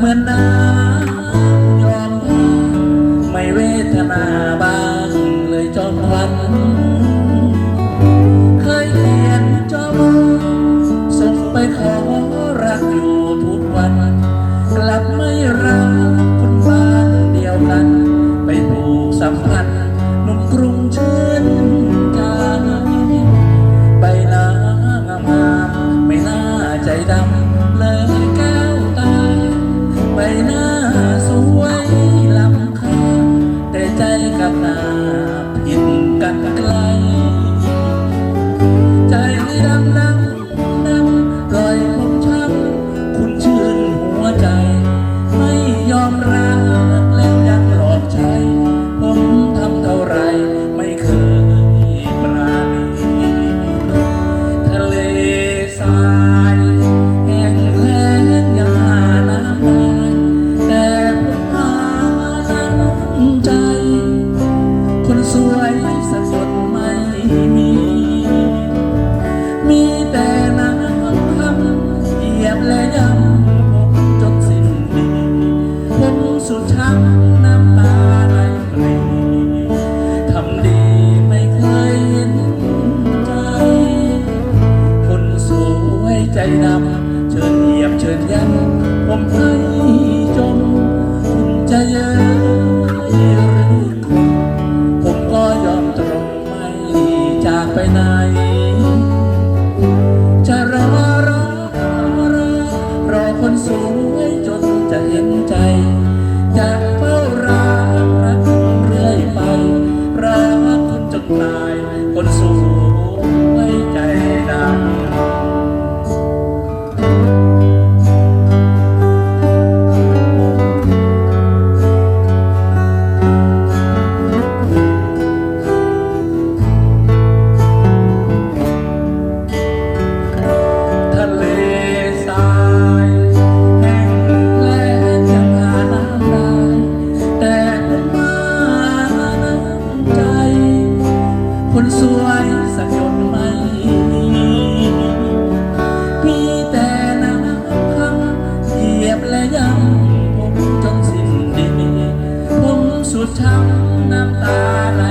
when I I'm not. ดยันผมให้จมจะเยอะ คนสวยสักคนไหมมีแต่น้ำค้ำเหยียบและย้ำผมจนสิ้นดีผมสุดช้ำน้ำตาไหล